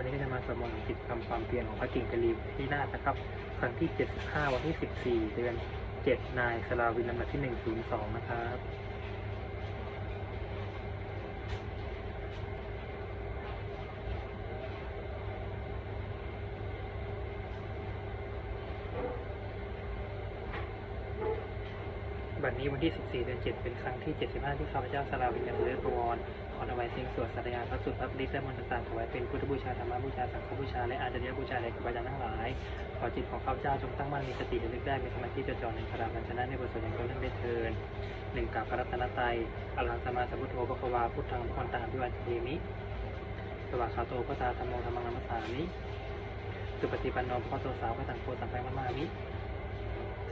วันนี้ก็จะมาสวดมนต์กิจกรรมความเพียรของพระกิ่งกะลีที่นาถนะครับ ครั้งที่ 75 วันที่ 14 เดือน 7 นายสลาวินลำดับที่ 102 นะครับ นี้วันที่ 14 เดือน 7 เป็นครั้งที่ 75 ที่ข้าพเจ้าสลาวินยังเลือกวรขอถวายสิ่งสวดสัตยาพระสุตพระฤทธิ์และมนต์ต่างๆถวายเป็นพุทธบูชาธรรมบูชาสังฆบูชาและอาจารยบูชาในกัปปะทั้งหลายขอจิตของข้าพเจ้าจงตั้งมั่นมีสติระลึกได้มีสมาธิจดจ่อในพระบัญชนะในบทสวดอย่างต่อเนื่องได้เทินหนึ่งกับพระรัตนตรัยอรหังสมมาสัมพุทโธพระควาพุทธังพรตังอภิวาเทมิสวากขาโตพระตาธรรมโมธรรมังนัมสสามิสุปฏิปันโนพระโตสาวพระตังโพสัมไปมามามิ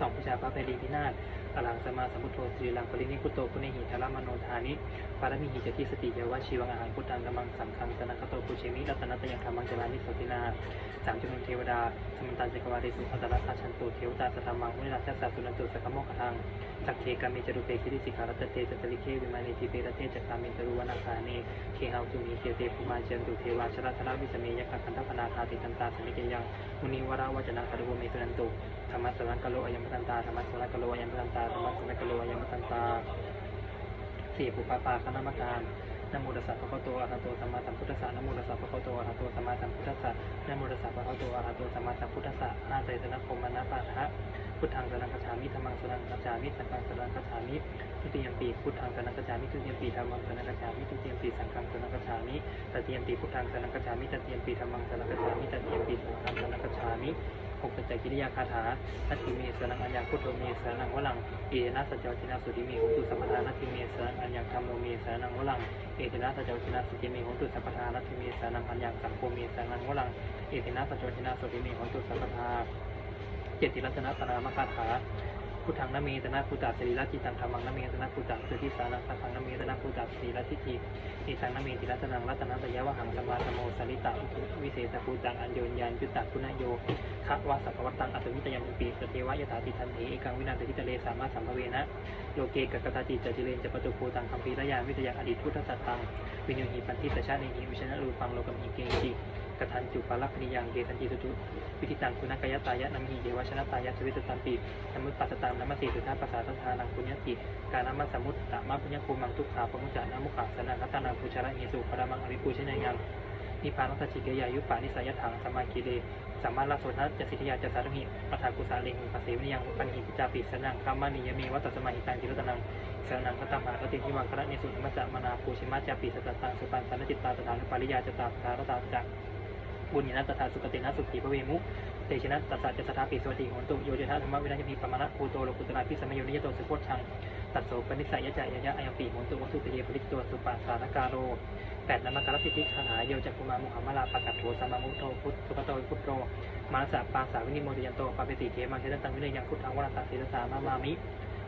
สองผู้ชาพระเพลีพินาศ อลังสมาสัมพุทโธสีลังปรินิพุโตคุเนหิธารมโนธานิปารมีหิจติสติเยวชีวังอาหารพุทธังกำมังสังฆังสนังคโตปุเชมิรัตนัตยังธรรมังจารานิสตินาสามจุลเทวดาสมันตันจักรวาลิสุอัตตรัสสะชันตุเทวตาสธรรมังมุนิราชสัสสุนันตุสกโมกทังสักเคกามิจรุเปคิริสิขารัตเตจตลิเควิมานิทิเปรเตจักรามิตรุวนาคาเนเคหาจุมีเกเตภูมาเจนตุเทวาชราธราวิสเมยคัคันทพนาคาติตันตาสมิเกยังมุนิวราวจนะคารุเมสุนันตุธรรมสรังกโลอยัมปตันตาธรรมสรังกโลอยัมปตันตาธรรมะสรังกโลอายัมปตันตาสี่ปุปปาปาคณามการนโมตัสสะภะคะวะโตอะระหะโตสัมมาสัมพุทธัสสะนโมตัสสะภะคะวะโตอะระหะโตสัมมาสัมพุทธัสสะนโมตัสสะภะคะวะโตอะระหะโตสัมมาสัมพุทธัสสะนาเตสนะคมนะปะทะพุทธังสนังคัจฉามิธรรมังสนังคัจฉามิสังฆังสนังคัจฉามิทุติยมปีพุทธังสนังคัจฉามิทุติยมปีธรรมังสนังคัจฉามิทุติยมปีสังฆังสนังคัจฉามิตติยมปีพุทธังสนังคัจฉามิตติยมปีธรรมังสนังคัจฉามิตติยมปีสังฆังสนังคัจฉามิ หกปัจจัยกิริยาคาถานัตถิเมสนังอัญญาพุทโธเมสนังวลังเอนะสัจจวินาสุติเมหงตุสัมปทานัตถิเมสนังอัญญังธรรมโมเมสนังวลังเอตินะสัจจวินาสุติเมหงตุสัมปทานัตถิเมสนังอัญญาสังโฆเมสนังวลังเอตินะสัจจวินาสุติเมหงตุสัมปทาเจติรัตนะตนามคาถา พุทธังนเมตนะพุตตาสรีระจิตังธรรมังนเมตนะพุตตาสุทิสานังสังฆังนเมตนะพุตตาสรีระทิฏฐิอิสังนเมติรัตนังรัตนัตยะวะหังสมมาสมโมสริตะวิเศษภูตังอัญโยนยานยุตตะคุณโยคะวะสัพพวัตตังอัตวิตยัมปีสเทวะยถาติทันเถเอกังวินาศทิตะเลสามารถสัมภเวนะโลเกกกตาจิตจติเลนจะปตุภูตังคัมภีรยานวิทยาอดีตพุทธสัตตังวิญญูหิปันทิตชาตินิวิชนะรูปังโลกมิเกจิ กทันจุปาลักขณิยังเกสันจิสุตุวิธิตังคุณกายตายะนัมหิเยวชนะตายะสวิตตันติสมุตปัสตังนัมมสีสุทธาปัสสาทานังปุญญติการนัมมสมุตตะมะปุญญภูมังทุกขาปมุจจานามุขาสนังคัตตานังภูชระเหสุปรมังอริปูชนยังนิพพานัสจิเกยายุปานิสัยถังสมาคิเลสัมมาลาโสทัจะสิทธิยาจะสารุหิปัฏฐากุสาเลหิปัสเสวนิยังปัญหิปิจาปิสนังคัมานิยเมวัตสมาหิตังจิรตนังสนังคตมหากติทิวังคระเนสุธรรมจัมนาภูชิมาจาปิสตตังสุปันสันจิตตาตถานุปาริยาจตาตารตาจัก บุญญาตถาสุกตินะสุขีพระเวมุเตชนะตัสสะจะสถาปิสวัสดิโหนตุโยจทะธรรมวินัยมีปมณะภูโตโลกุตระพิสมัยโยนิยโตสุโคชังตัดโสปนิสัยยะจายะอายปีโหนตุวัตุตเยปริตตัวสุปาสานกาโรแปดนามการสิทธิคาถาโยจักุมามุขมลาปะกัตโถสัมมามุโตพุทธุปโตพุทโตมาสะปาสาวินิโมติยันโตปาเปติเทมังเชตังวินัยยังพุทธังวรัตตศิรสามามามิ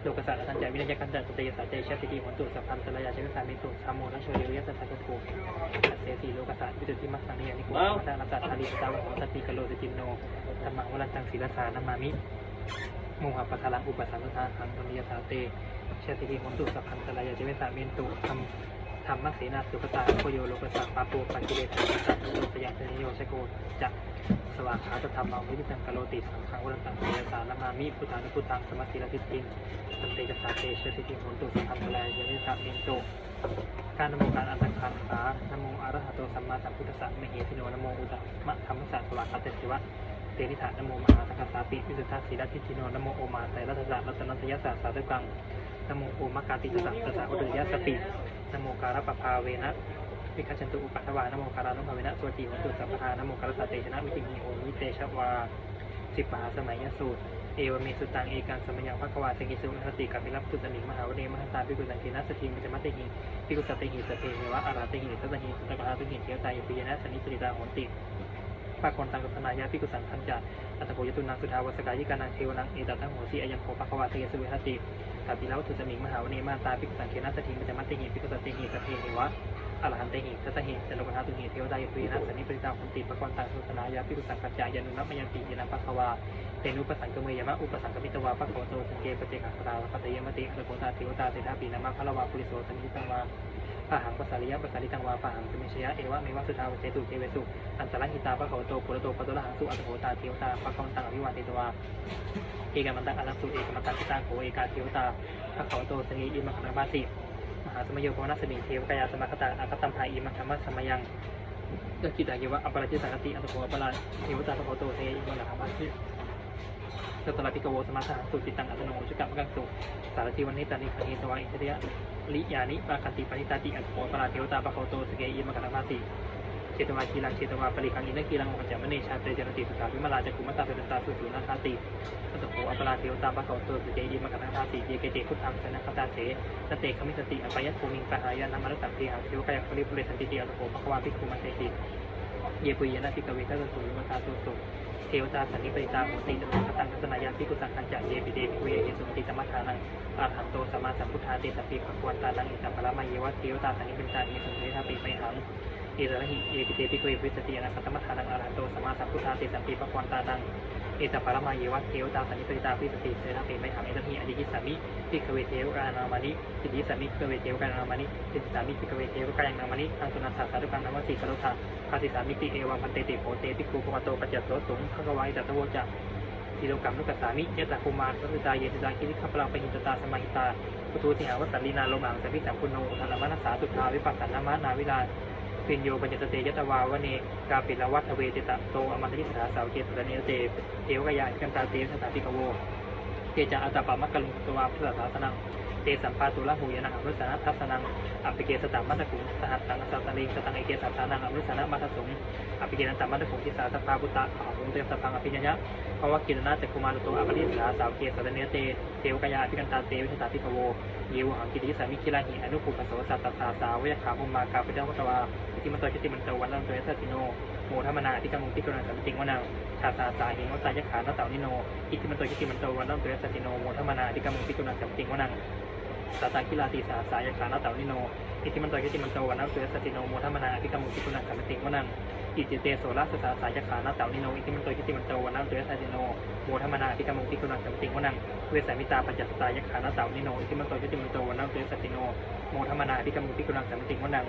โลกสัตตัญจวิทยากันจัตตเตยสัจเจชติติโหนตุสัพพันตระยาเชวิสามิตุสามโมทัชโชเยยัสสัจจโกสัเสสีโลกสัตวิจุติมัสสังเนียนิโกมัตตานัสสัตอาริสตาวสัตติกโลสจินโนธรรมวรันตังศีลสานามามิโมหะปัทลังอุปสัมปทาหังธรรมิยสาเตเชติหิมนตุสัพพันตระยาเจเวสามินตุธรรมธ รรมเสนาสุขตาโคโยโลกสัพปาปูปัจจิเดชะสัตตุโลสยามเนิโยชโกจะสวากขาตธรรมังวิจิตังกโลติสังฆังวรันตังศีลสานามามิพุทธานุพุทธังสมัสสิรทิตินสันเตกสาเตชติหิมนตุสัพพันตรายาเจสามินตุการนโมการอัตถคังขานโมอรหัตโตสัมมาสัมพุทธัสสะมเหสิโนนโมอุตตมะธรรมสัสสวากขาเตสิวะ ตนิธานโมมหาสังฆสาปิวิสุทธาสีรัติทิโนนโมโอมาไตรรัตสะรัตนัตยสสสาธุกังนโมโอมกาติสะตสะอุตยสปินโมการปภาเวนะวิคัจฉันตุอุปัฏฐวานโมการานุภาเวนะสวติหันตุสัพพทานโมการสเตชนะวิจิมีโอมิเตชวาสิปปาสมัยยสูตรเอวเมสุตังเอกังสมัยยังภควาสิงหิสุนติกับพิรับตุสนิมหาวเนมหตาพิกุสังเกนะสติมิจมัตติหิพิกุสัตติหิสเตหิวะอาราติหิสัตหิสุตกะหาตุหิเทียวตายปิยนะสนิสริตาโหติ ปากคนตังกับสนายาพิกุสังทันจาอัตโพยตุนังสุทาวสกายิกานังเทวนังเอตัตังโหสีอายังโคปะควาเทสุเวหติตาปิลาวถุสมิงมหาวเนมาตาพิกุสังเทนะสถิมัจมัตติหิพิกุสัตติหิสเทหิวะ อรหันเตหิสัตหิจโลกนาตุหิเทวดายปุยนะสนิปริตาหุนติปะกรตังสุสนายาพิกุสังขันจายานุนัมยังติยินะปะควาเตนุปสังกเมยมะอุปสังกมิตวาปะโคโตสังเกปเจกัสตาปะเตยมติอรโคตาเทวตาเตถาปีนามะพะละวาปุริโสสันิตังวาปะหังภาษาริยะภาษาลิตังวาปะหังสมิชยะเอวะเมวะสุทาวเจตุเทเวสุอันตรหิตาปะเขาโตปุระโตปะโตระหังสุอัตโหตาเทวตาปะเขาตังอภิวาเทตวาเอกมันตังอลังสุเอกมันตังกิตังโหเอกาเทวตาปะเขาโตสังีอิมังคณบาสิ สมโยภวนัสมิงเทวกายาสมาคตาอาคตัมภาอิมังธรรมะสมยังเดกิตาเยวะอัปปะจิสังกติอัตโภอัปปะลาเทวตาปะเขาโตเทอิมังธรรมะสิสัตตะพิกโวสมาสหังสุจิตังอัตโนจุกัมกังสุสารทิวันนิตานิคันนิสวาอิทธิยะลิยานิปาคันติปณิตาติอัตโขปราเทวตาปะโคโตสเกยิมังธรรมาติเช ตวาคีลังเชตวาปริคังอินทกีลังมัจจามเนชาเตจรติสุขาวิมลาจักุมตตาเปตตาสุสุนาคาติอัตโขอัปราเทวตาปะโคโตสเกยิมกนามาติเยเกเตพุทธังสนะคตาเสสเตคมิสติอปัยภูมิงปะหายานามารุตังเทหังเทวกายปริปุเรสันติเติอัตโขปะควาภิกขุมัเตติเยปุยนะพิกเวทัสสุวิมตาสุสุเทวตาสันนิปริตาโหติตมังคตังคัสนายาพิกุสังคัญจเยปิเดปิเวเยสุติตมัทานังอาหันโตสมาสัมพุทธาเตสปิภควันตานังอิสัมปะละมายเยวะเทวตาสันนิปริตาเยสุเทธาปิไมหัง เอระหิเยปิเตปิโกเววิสติอนาคตมัทานังอาหันโตสมาสัมพุทธาเตสปิภควันตานังเอสัมปะละมาเยวะเทวตาสันนิปริตาพิสติเทธาปิไมหังเอตระหิอดิกิสามิพิกเวเทวกานามานิสิทธิสามิพิกเวเทวกานามานิสิทธิสามิพิกเวเทวกายังนามานิอังสุนัสสะสาธุกังนามสีกรุธาภาสิสามิติเอวังพันเตติโพเตติคูปะโตปัจจัตโสสุงพระกวายจัตโวจะทีโลกรรมนุกสามิเยตาคุมารสัตตาเยติตาคิริขับพลังปหินตตาสมาหิตาปุถุสิหาวัตตลีนาโลมังสัมพิสัมพุนโนอุทานามานัสสาสุทาวิปัสสนามะนาวิลา ปิญโยปัญจตเตยตวาวเนกาปิลวัตเวเตตะโตอมันติสาสาวเจตระเนเตเทวกายากันตาเตสตาติกโวเตจาอัตปะมักกลุงตวาพุทธศาสนังเตสัมปาตุลหูยนะหังรุสนะทัสนังอภิเกสตัมมัตตกุสหัสตังสัตตลิงสตังเอเกสัตตานังอรุสนะมัตตสงอภิเกนันตมัตตคุทิสาสภาบุตตะขหงเตสพังอภิญญะภาวะกินนาจักุมารุโตอปริสาสาวเกสรเนเตเทวกายาภิกันตาเตวิชตาพิโวเยวหังกิติสามิคิลาหิอนุภูปโสสัตตาสาวะขาภุมากาปิเดวตวา อิมันโตชิติมันโตวันนังโตยสัติโนโมธรรมนาที่กำมุติกรณาสัมติงวนังชาสาสาหิงวตายขานาเต่านิโนอิทิมันโตชิติมันโตวันนังโตยสัติโนโมธรรมนาที่กำมุติกรณาสัมติงวนัง สาตาคิลาติสาสายขานาเตานิโนอิติมันตอิติมันโตวันนัเสือสติโนโมทัมนาอิกรรมุติกุณังกัมติงวนังอิจิเตโสรัสสาสายขานาเตานิโนอิติมันตอิติมันโตวันนัเสือสติโนโมทัมนาอิกรรมุติกุณังกัมติงวนังเวสามิตาปัจจสตายขานาเตานิโนอิติมันตอิติมันโตวันนัเสือสติโนโมทัมนาอิกรรมุติกุณังกัมติงวนัง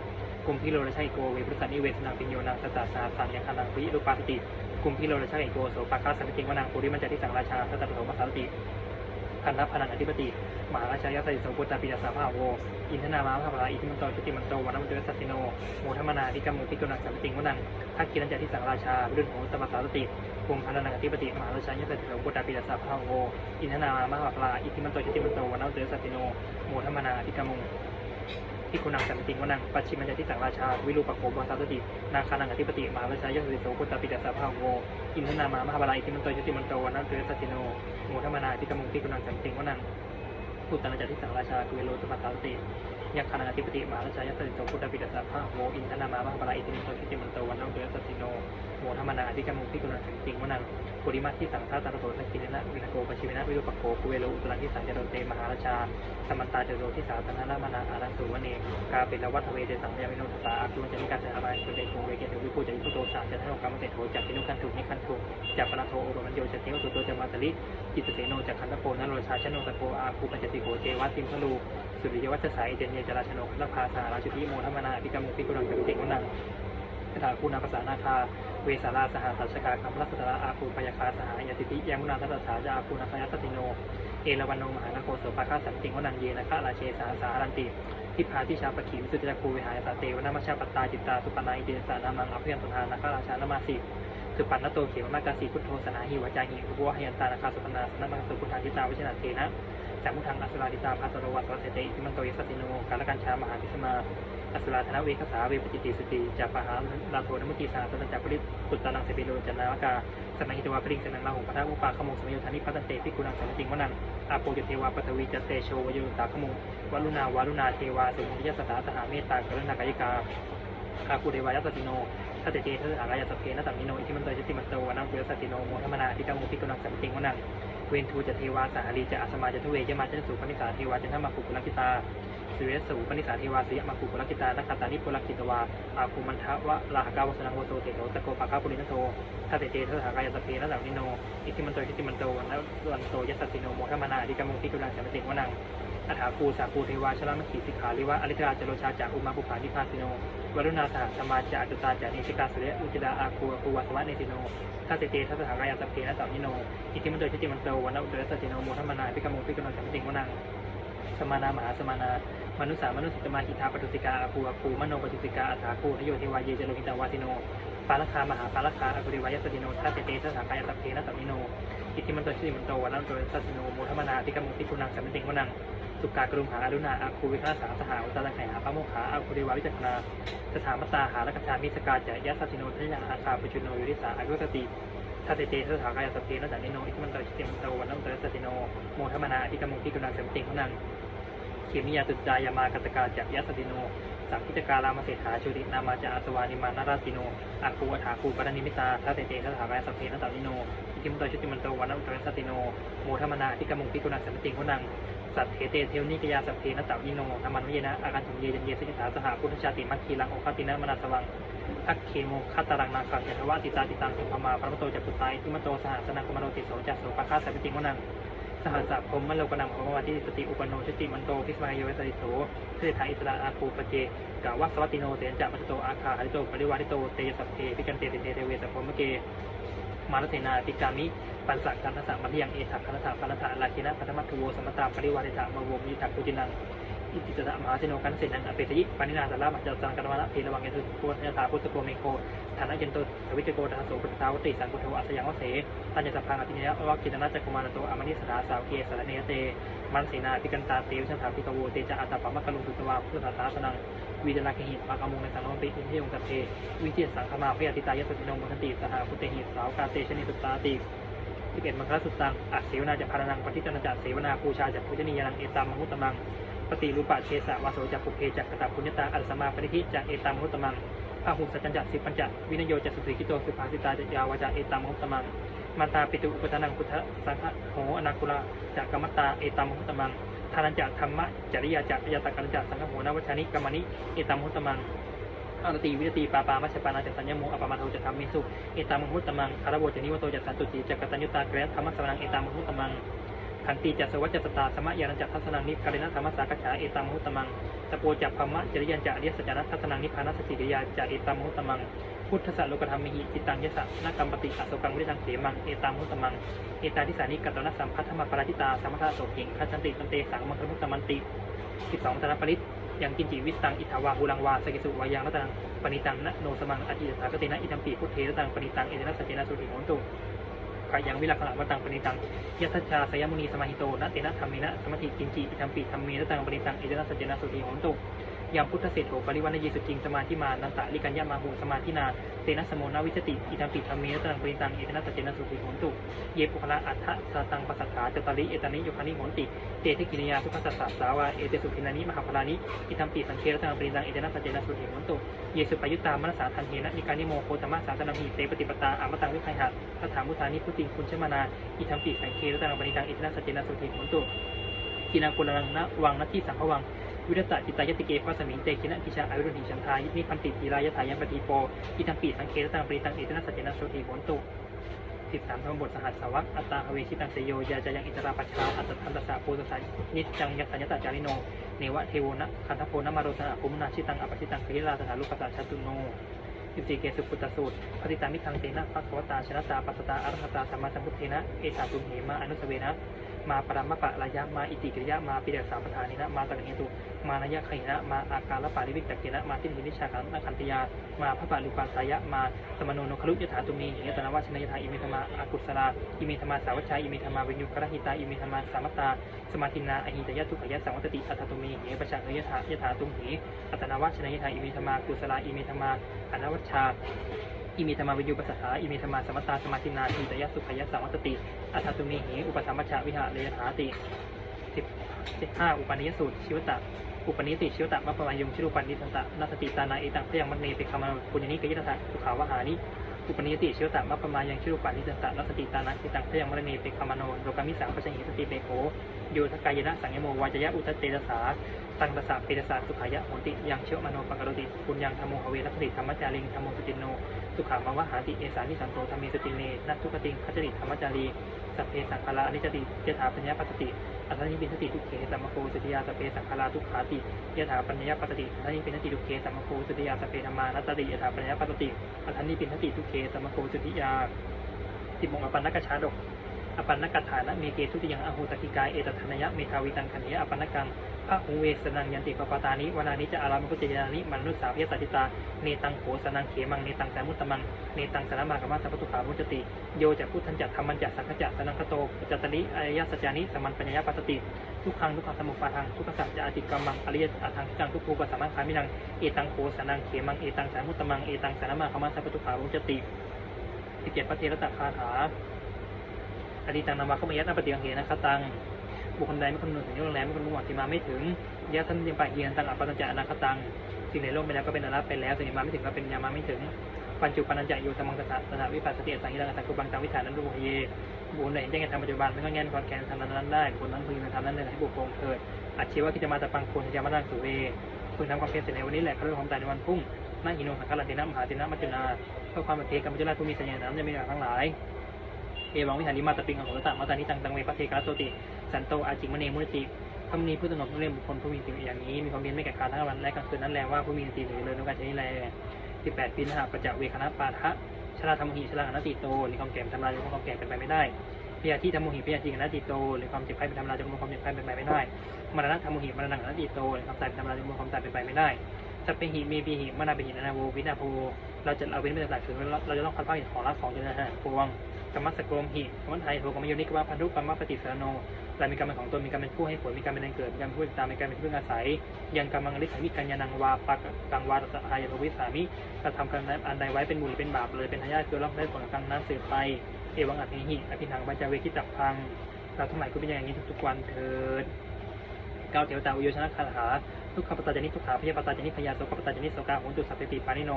กุมพิโรรชัยโกเวปรุสันนิเวสนังปิญโยนังสตาสาสัญญาคานังวิรูปาสติกุมพิโรรชัยโกโสปาคาสันติงวนังปุริมันจติสังราชาสตตโสมัสสติพันธพนังอธิปติ มาราชายาสิโสปุตตาปิยาสาภาโว อินทนามาภาราอิทิมันโตชุติมันโตวันมันเตสัสสิโนโมธรรมนาทิกรรมุติกุณังสัมปติงวนังทักกิรัญจาทิสังราชารุ่นโหตมัสสาสติภูมิพันนังอธิปติมหาราชายาสิโสปุตตาปิยาสาภาโว อินทนามาภาราอิทิมันโตชุติมันโตวันมันเตสัสสิโนโมธรรมนาทิกรรมุที่คุณังสัมปติงวนังปัจฉิมัญจทิสังราชา วิรูปโกบาสาสติ นาคานังอธิปติมหาราชายาสติโสปุตตาปิยาสาภาโวอินทนามามหาบาลาอิทิมันโตชุติมันโตวันนมันเตสัสิโนโมธรรมนาทิกรรมุที่คุณังสัมปติงวนัง พุทธนาจาริสังราชาคุเวโรตมัตตาติยักขณาธิปติมหาราชายสสิโตพุทธปิดสัพพะโมอินทนามามหาบาลาอิติมิโตชิติมันโตวันนังเตสัสสิโนโมธรรมนาอธิกรรมุพิกุณังสังติงวนังปุริมาที่สังฆาตาโตสังกินนะวินโกปชิวินะวิรุปโกคุเวโรอุตรังที่สังเจโรเตมหาราชาสมันตาเจโรที่สาธนานามนาอารังสุวเนกาเปรวัตเวเดสังยาวิโนทสาอาคุนจนิกาเสนามาคุเดโกเวเกตุวิภูจยุโตสาจะทโนกรรมเตโทจักกินุคันถุนิคันถุจักปะโทโอปมันโยจะเทวตุโตจะมาตลิจิตเสโนจักขันตโพนโรชาชโนตโกอาคูปัจจติโกเจวัติมพลูสุริยวัชสายเจนเยจราชนกนภาสาราชุติโมธรรมนาอภิกรรมุปิกุลังกติงวนังคาถาคูนาภาษานาคา เวสาราสหสัชกาคัมรัสตระอาคูปยาคาสหายติติยมุนาทัสสาจาคูนาคยสติโน เอราวันโนมหานาโคโสภาคาสันติงวนังเยนะคะราเชสาสารันติทิพาทิชาปขีวิสุทธิจักคูวิหายสาเตวนามชาปตตาจิตตาสุปนาอิเดสานามังอภิยันตนานาคราชานามาสิสุปันนโตเขมมากาสีพุทโธสนาหิวจาหิอุวะหยันตานาคาสุปนาสนามังสุพุทธาจิตตาวิชนาเทนะ จากมุทังอัสราดิตาภาสโรวัสวัสเตติที่มันโตยสัตติโนกาลกันชามหาพิสมาอัสราธนเวคสาเวปจิติสุติจากปหาลาโทนมุติสาตนจากปริปุตตานังเสปิโลจันนาวกาสมัยหิตวาปริงสนังลาหุปะทะอุปาขโมงสมัยโยธานิพัตเตพิกุนังสัมติงวนังอาโปจเทวาปทวีจัตเตโชวโยตาขโมงวรุณาวารุณาเทวาสุมิยสตาสหาเมตตากรุณากายิกาอาคูเดวายสติโนถ้าเตเจเธออารายสเพนตังนิโนอิทิมันโตยติมันโตวันังเวสติโนโมธรรมนาทิกามุพิกุนังสัมติงวนัง เวนทูจะเทวาสาลีจะอาสมาจะทุเวยมาจะสุปนิสาเทวาจะทมาคุกุลกิตาสิเวสูปนิสาเทวาสิยมาคุกุลกิตานักขัตตานิปุลกิตวาอาภูมันทะวะลาหกาวสนังโวโตเตโตสโกปะคาปุรินโตถ้าเตเจเทหากายสเพนะสาวิโนอิติมันโตอิติมันโตวันวันโตยัสสิโนโมทมานาดิกามุติกุลังสัมติวนัง อัฏฐาคูสาคูเทวาชลมขีสิกขาลิวะอริตราจโรชาจากอุมาปุภานิพาสิโนวรุณาสหสมาจาจุตาจานิสิกาสุเรอุจดาอาคูคูวัสวะเนติโนทัสเตเตทัสสหายาสัพเพนะสัมยิโนอิทิมันโดยชติมันโตวันอุดรสติโนโมทัมมนาพิกามงพิกามสัมปิติงวนังสมานามหาสมานา มนุษย์สามนุษย์สิตมาหิทาปตุสิกาอาคูอาคูมโนปตุสิกาอัฏฐาคูทโยเทวายเยจโลหิตาวาสิโนปาลคามหาปาลคาอกุริวายสติโนทัสเตเตทัสสากายสัพเพนะสัมมิโนอิทิมันโตชิติมันโตวันนันโตสัสสิโนโมทัมมนาพิกมพิกุนังสัมติงวนัง สุกากรุมหาอรุณาอาคูวิคาสาสหาอุตตะไขหาพระโมคขาอาคูริวาวิจักนาสถามัตตาหาลกชามิสกาจยะสัสสิโนทัยยังอาคาปุจุโนยุริสาอายุสติทัตเตทัสสากายสัพเพนสัมมิโนอิทิมันตชิติมันโตวันนันโตสัสสิโนโมทมนาพิกามงพิกุนังสัมปิติงวนังเขมิยาตุจายามากัตกาจักยัสติโนสังคิตการามเศรษฐาชุรินามาจาอาสวานิมานาราติโนอาคูอัฐาคูปรณิมิตาทัตเตเตสถากายสัพเพนัตตานิโนอิทิมโตชุติมันโตวันนัอุตรสติโนโมทมนาทิกมุงพิกุณัสสัมติงนัง สัตเถเตเทวนิกยาสัพเพนัตตานิโนนามันวิเยนะอาการถุงเยยันเยสิกิสาสหพุทธชาติมัคคีลังโอคตินะมนาสวังอัคเคโมคัตตรังนาคังยันทวะติตาติตังสุภมาพระมโตจักปุตตายทิมโตสหัสนาคมโนติโสจัสโสปะคาสัพติงคุนังสหัสสะพรมมโลกนังพระวาทิสติอุปโนชติมันโตพิสมาโยสติโสเทถาอิสระอาคูปเจกาวัสวัติโนเสนจะมัจโตอาคาหริโตปริวาริโตเตยสัพเพพิกันเตติเตเทเวสัพพมเก มารเทนาติกามิปันสักกันทสะมัพยังเอถักคันธะปันธะลาคินะปัทมัตถโวสมตาปริวาริตะมะโวมิทักกุจินังอิติตะมหาเจโนกันเสนังอเปตยิปานินาสารามัจจสังกันวนะเพลวังยสุโกยสาพุทธโกเมโกฐานะเจนโตทวิจโกทาโสพุทธาวติสังกุโทอัสยังวเสตัญญสัพพังอภิเนยวัคกิตนาจักกุมารโตอมนิสถาสาวเกสารเนเตมันเสนาพิกันตาเตวชันถาพิกโวเตจะอัตตปะมะกะลุงตุตวาพุทธาสาสนัง วิจาราคหิตปากามุงในสังโนปิอินเทยงสัพเพวิจิตสังฆมาพยาติตายสติโนมุทันติสหพุทธหิตสาวกาเตชนิสุตตาติสิบเอ็ดมังคลสุตตังอัดเสวนาจากพารนังปฏิจนจากเสวนาปูชาจากพุทธนิยานังเอตามมุตตมังปฏิรูปะเชสะวาโสจากปุเพจากกตาพุญญตาอัลสมาปฏิทิจากเอตามมุตตมังพาหุสัจจันจัสิปัญจวินโยจัสุสีกิโตสุภาสิตาจยาวาจาเอตามมุตตมังมาตาปิตุอุปทานังพุทธสังฆโหอนาคุลาจากกรรมตาเอตามมุตตมัง ทานันจากธรรมะจริยาจากยาตกันจากสังฆโหนวัชานิกรรมนิเอตามมุตตมังอรติวิรติปาปามัชฌปานาจัตสัญญโมอปมาโทจะทำมิสุเอตามมุตตมังคารวจนิวโตจัตสันตุติจักตัญญุตาเกรธรรมสวนังเอตามมุตตมังขันติจัสวัจจสตาสมะยานันจัตทัศนังนิกาเลนะธรรมสากัจฉาเอตามมุตตมังสโปจักพมะจริยันจะเรียสัจนะทัศนังนิพานัสสิริยาจะเอตามมุตตมัง พุทธสัจโลกธรรมมหิจิตังยสะนกรรมปฏิอโศกังวิริตังเสมังเอตามมุตตมังเอตาทิสานิกัตตนะสัมพัทธมปราจิตาสัมมัทธโสเก่งขันติตันเตสังมังคมุตตมันติสิบสองธนปริตยังกินจิวิสตังอิทาวาหูลังวาสกิสุวายังรัตังปณิตังนะโนสมังอธิตถากตินะอิทัมปีพุทเทรตังปณิตังเอเตนะสัจเจนะสุติโหนตุกายังวิลักขณะวตังปณิตังยัตชาสยมุนีสมาหิโตนะเตนะธรรมินะสมาธิกินจิอิทัมปีธรรมเมรตังปณิตังเอเตนะสัจเจนะสุติโหตุ ยังพุทธเศรษโถปริวันเยสุจิงสมาธิมานันตะลิกัญญามาหูสมาธินาเตนะสมโมนาวิจติอิทัมปีธรรมเมรตังปณิตังเอตนะสัจเจนะสุติโหนตุเยปุคละอัฏฐสตังปัสสัทธาจตาริเอตานิโยคานิโหนติเตทิกินิยาทุกขสัสสะสาวาเอเตสุขินานิมหาพลานิอิทัมปีสังเครตังปริตังเอตนะสัจเจนะสุเทมันตุเยสุปยุตตามนัสสาทันเทนะนิการนิโมโคตมะสาสนามิเตปฏิปตาอามตังวิไคหะคาถามุทานิพุติงคุณชมานาอิทัมปีสังเครตังปริตังเอตนะสัจเจนะสุเทมันตุกินากุลังนะวังนัตที่สังฆวัง วิรัตจิตายติเกพัสมิงเตกินะกิชาอายุรหิฉันทายินิพันติทีรายถายัมปฏิโปอิทัมปีสังเคตังปริตังเอเตนะสัจเจนะสุเทมันตุสิบสามธรรมบทสหัสสวัคอัตตาหเวชิตังเสยโยยาจายังอิตราปัชชาอัตตันตสาโพสสานิจจังยักสัญญตาจาริโน เนวะเทโวนะคันทโพนมาโรสนะภูมนาชิตังอปชิตังคริลาสถาลุปสาชตุโนสิบสี่เกสุปุตตสูตรปฏิตามิทังเตนะพัสวตาชนะตาปัสตาอรหัตาสัมมาสัมพุทเทนะ เอตาตุมเหมาอนุสเวนะ มาปรามะปะรายะมาอิติกิริยะมาปิเดสามปทานินะมาตระเหตุมานายะขยินะมาอาการละปาริวิกตะเกนะมาตินหินิชาขันนาคันติยามาพระปาลุปาสายะมาสมโนนคลุยถาตุมีหิยตนาวชนยถาอิเมธมาอากุศลาอิเมธมาสาวัชชาอิเมธมาวิญญุกรหิตาอิเมธมาสามตาสมาธินาอหิตยะทุขยะสังวัตติอัตตุมีหิปะชะเนยถายถาตุมหิอัตนาวชนยถาอิเมธมากุศลาอิเมธมาอนวัชชา อิมิธรรมาวิญญูปัสสาอิมิธรรมาสมัตตาสมาธินาทีตยสุขยสังวัตติอัตตุมีหิอุปสัมมัชชะวิหะเลยถาติสิบสิบห้าอุปนิยสูตรชิวตะอุปนิติชิวตะมัปปมายุงชิรุปันนิสันตะนาสติตานาเอตังพยังมันเนปิคามาปุญญนิกยิตถะสุขาวหานิอุปนิติชิวตะมัปปมายังชิรุปันนิสันตะนาสติตานาเอตังพยังมันเนปิคามโนโลกามิสังปัจจหิสติเปโข โยทกายนะสังยโมวายยะอุตตเตสาตังตสะเปตสาสุขายะโหติยังเชื่อมโนปกรติปุญญังธรรมโมหเวรคติธรรมจาริงธรรมโมสุจินโนสุขามาวะหาติเอสานิสันโตธรรมเมสุจินเนนัตทุกติงคัจริธรรมจารีสัพเพสังฆาราอนิจติยถาปัญญาปัสสติอัตถนิปินสติทุกเขสัมมโคสุติยาสัพเพสังฆาราทุกขาติยถาปัญญาปัสสติอัตถนิปินสติทุกเขสัมมโคสุติยาสัพเพธรรมานัตติยถาปัญญาปัสสติอัตถนิปินสติทุกเขสัมมโคสติยาติมงอปันนกชาดก อปันนกฐานะเมเกทุติยังอโหตกิกายเอตทันยะเมทาวิตังคันเยอปันนกังพระหูเวสนังยันติปปตานิวนานิจะอารามกุจยานิมนุสสาพิยตติตาเนตังโขสนังเขมังเนตังสามุตตมังเนตังสนามากรรมสัพพุขามุจติโยจะพุทธันจัตธรรมันจัตสังฆจัตสนังคโตจัตตนิอริยสัจจานิสมันปัญญาปัสสติทุกขังทุกขังสมุปาทังทุกขสัจจะอติกรรมังอริยอัตถังทุกขังทุกภูปสัมมังคามินังเอตังโขสนังเขมังเอตังสามุตตมังเอตังสนามากรรมสัพพุขามุจติสิเจ็ดพระเทระตคาถา อดีตังนามาเข้ามายัดนาปฏิยังเหนะครับตังบุคคลใดไม่คำนึงถึงยศแรงไม่คำนึงหวังที่มาไม่ถึงยะท่านยังปะเฮียนตังอัปปัญจานาคตังสิ่งในโลกไปแล้วก็เป็นอนัตไปแล้วสิ่งมาไม่ถึงก็เป็นยามาไม่ถึงปัญจุปัญญาอยู่สมังสถาสถาวิปัสสติสังยิรังสังกุบังตังวิธานันรูปเยบุคคลใดเห็นแจ้งธรรมปัจจุบันไม่ก็แง่นความแค้นทำนั้นได้บุคคลนั้นพึงทำนั้นเลยให้บุคคลเกิดอาชีวะกิจมาตะปังคนยามาดังสุเวพึงทำความเพียรเสร็จในวันนี้แหละเขาเรื่องความตายในวันพรุ่งนั่งอินโนสังฆลันตินะมหาตินะมัจจุนาเพื่อความเป็นเทกรรมจุลาผู้มีสัญญาณนั้นจะมีอย่างทั้งหลาย เอวังวิหาริมาตติงขอโหรตะมาตานิตังตังเวปะเทกาโตติสันโตอาจิมเนมุนติคำนี้ผู้ตนบเรื่องบุคคลผู้มีสิ่งอย่างนี้มีความเพียรไม่แก่การทั้งวันและกลางคืนนั้นแลว่าผู้มีสติหรือเลยในการใช้แลสิบแปดปีนะฮะประจักษ์เวคณะปาทะชราธรรมหิชราอนัตติโตหรือความแก่ทำลายหรือความแก่เป็นไปไม่ได้พยาธิธรรมหิพยาธิอนัตติโตหรือความเจ็บไข้เป็นธรรมดาจนความเจ็บไข้เป็นไปไม่ได้มรณะธรรมหิมรณะอนัตติโตหรือความตายเป็นธรรมดาจนความตายเป็นไปไม่ได้สัพเพหิเมปีหิมนาเปิหินาโววินาโพเราจะเอาเว้นไปต่างๆคือเราจะต้องคัดพ้าของรักของจนนะฮะพวง กรรมสกรมหิกรรมไทยโทกรรมโยนิกรรมพันธุกรรมปฏิสารโนและมีกรรมเป็นของตนมีกรรมเป็นผู้ให้ผลมีกรรมเป็นแรงเกิดมีกรรมเป็นผู้ติดตามมีกรรมเป็นผู้อาศัย ยังกรรมังลิสังวิกัญญานังวาปักกังวาตสหายทวิสามิกระทำกรรมนั้นอันใดไว้เป็นมูลหรือเป็นบาปเลยเป็นทายาทคือร่อได้ผลกรรมนั้นสืบไปเอวังอัตถิหิอภิทังปัญจเวคิจักพังเราทั้งหลายก็เป็นอย่างนี้ทุกๆวันเถิดก้าวเทวตาอุโยชนะคาถา ทุกขปตาจานิทุกขาพยาปตาจานิพยาโสกปตาจานิโสกาโหนตุสัพเพปิปานิโน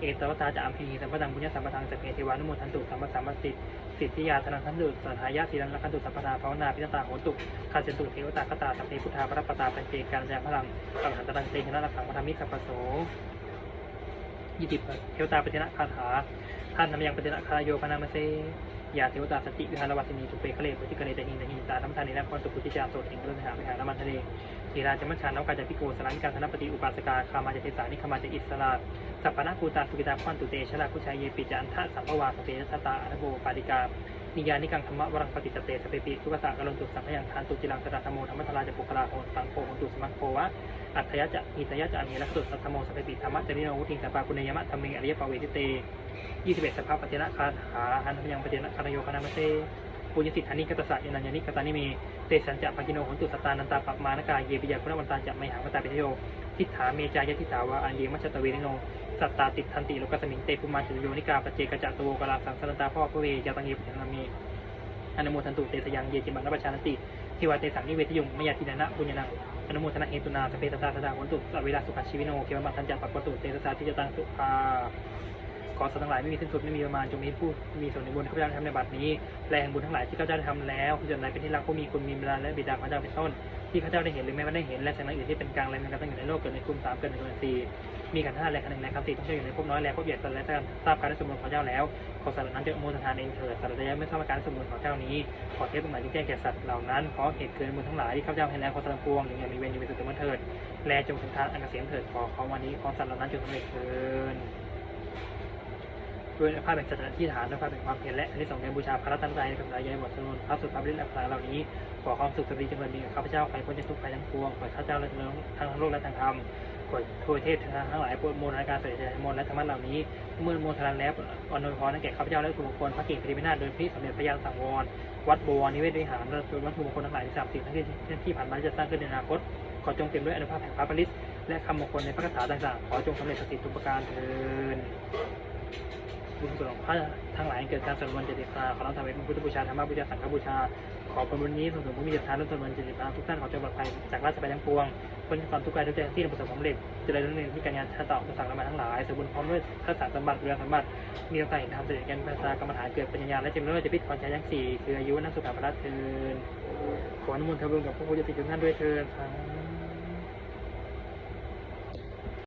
เอตวตาจะอัมพีสัมปทังปุญญสัมปทังสัพเพเทวานุโมทันตุสัมปสัมปติสิทธิยาธนังทันตุสัทธายาสีรันละคันตุสัพพนาภาวนาพิจตาโหตุคาเจตุเทวตาคตาสัพเพพุทธาพระปตาปัญเจการแสดพลังกังหันตรังเตชนะรักขังพระธรรมิสัพพโสยี่สิบเทวตาปฏิณคาถาท่านนำยังปฏิณคาโยพนามเสยาเทวตาสติวิหารวัสินีตุเปคะเลปุติกะเลตหินหินตาน้ำทานิรักควรตุกุติจามโสถิงรื่องหาวิหารมันทะเล ศีราจมัชชานกาจพิโกสลานิการธนปฏิอุปาสกาคามาจเทสานิคมาจอิสระสัพพนาคูตาสุกิตาควันตุเตชลาคุชายเยปิจันทะสัพพวาสเตชะตาอนโบปาติกานิยานิกังธรรมวรังปฏิจเตสเปปิสุกสะกะลนตุสังขยังทานตุจิลังสตธรรมโมธรรมทราจะปุกลาโหสังโฆโหตุสมังโควะอัตยะจะอิตยะจะอเมลักสุสัทธโมสเปปิธรรมะจริโนวุติงสัปปาคุณยมะธรรมิงอริยปเวทิเตยี่สิบเอ็ดสภาปฏิณคาถาหันธยังปฏิณคานโยคณามเต ปุญญสิทธานิกตสะยานัญญานิกตานิเม เตสัญจะปักิโนโหตุสตานันตาปัปมานกายเยปิยาคุณวันตาจะไมหังวตาปิโยทิฏฐาเมจายทิฏฐาวาอันเยมัชตเวนิโน สัตตาติทันติโลกัสมิงเตปุมาชิโยนิกาปเจกจัตโตกลาสังสันตาพ่อพระเวยาตังเยปุชนามีอนุโมทันตุเตสยังเยจิมังนปชานติทิวาเตสังนิเวทยุงมยาทินานะปุญญนังอนุโมทนาเหตุนาสเปตตาสดาหุนตุสเวลาสุขชีวิโนเกวมัทันจัปักตุเตสสาทิจตังสุภา ขอสัตว์ทั้งหลายไม่มีสิ้นสุดไม่มีประมาณจงมีผู้มีส่วนในบุญที่ข้าพเจ้าทำในบัดนี้แรงบุญทั้งหลายที่ข้าพเจ้าได้ทำแล้วผู้จนไหนเป็นที่รักผู้มีคุณมีเวลาและบิดาพระเจ้าเป็นต้นที่ข้าพเจ้าได้เห็นหรือไม่าได้เห็นและสิ่งอื่นที่เป็นกลางและมันก็ตั้งอยู่ในโลกเกิดในกลุ่มสามเกิดในกลุ่มสี่มีกันท่าและกันหนึ่งในคำสี่ต้องเชื่ออยู่ในภพน้อยและภพใหญ่ตอนและทราบการได้สมบูรณ์ของเจ้าแล้วขอสัตว์นั้นจะโมทนาเองเถิดสัตว์ใดไม่ทราบการได้สมบูรณ์ของเจ้านี้ขอเทพตรงไหนที่แจ้งแก่สัตว์เหล่านั้นขอเหตุเกินบุญทั้งหลายที่ข้าพเจ้าให้แล้วขอสัตว์ทั้งปวงอย่างมีเวรอยู่เป็นสุดเถิดและจงถึงทางอันเกษมเถิดขอของวันนี้ขอสัตว์เหล่านั้นจงสำเร็จเถิด ด้วยภาพแห่งสัจจะที่ฐานด้วยภาพแห่งความเพียรและอันที่สองในบูชาพระรัตนตรัยกับสายใยหมดจำนวนพระสุดพระฤทธิ์และพระเหล่านี้ขอความสุขสวัสดีจงมีกับข้าพเจ้าใครพ้นจากทุกข์ภัยทั้งปวงขอข้าพเจ้าและทั้งโลกและทางธรรมขอโทษเทพทั้งหลายปรดโมทนาการเสด็จมนต์และธรรมะเหล่านี้เมื่อโมทนแล้วอนุพรนั้นแก่ข้าพเจ้าและทุกคนพระเก่งปริมินาโดยพระสมเด็จพระยาสังวรวัดบวรนิเวศวิหารและวัตถุมงคลทั้งหลายที่สามสิ่งทั้งที่ที่ผ่านมาจะสร้างขึ้นในอนาคตขอจงเต็มด้วยอนุภาพแห่งพระปริศและคำมงคลในพระคาถาต่างๆ ขอจงสำเร็จสติทุกประการเถิด บุญกุศลของพระทั้งหลายเกิดการสวดมนต์เจติกาขอรับทำเป็นพุทธบูชาธรรมบูชาสังฆบูชา ขอผลบุญนี้ส่งเสริมผู้มีจิตทธานรุ่นตนวันจิตตาทุกท่านขอจงปลอดภัยจากราชภัยทั้งปวงพ้นจากความทุกข์กายทุกใจทั้งสิ้นประสบสำเร็จเจริญรุ่งเรืองที่การงานชาติต่ออุปสรรคละมาทั้งหลายสมบูรณ์พร้อมด้วยทักษะสมบัติเรือสมบัติมีโอกาสเห็นธรรมเสด็จกันภาษากรรมฐานเกิดปัญญาและจิตไม่ว่าจะพิษความใจทั้งสี่คืออายุนักสุขภาพเทินขออนุโมทนาบุญกับพระพุทธเจ้าทุกท่านด้วยเถิดสาธุ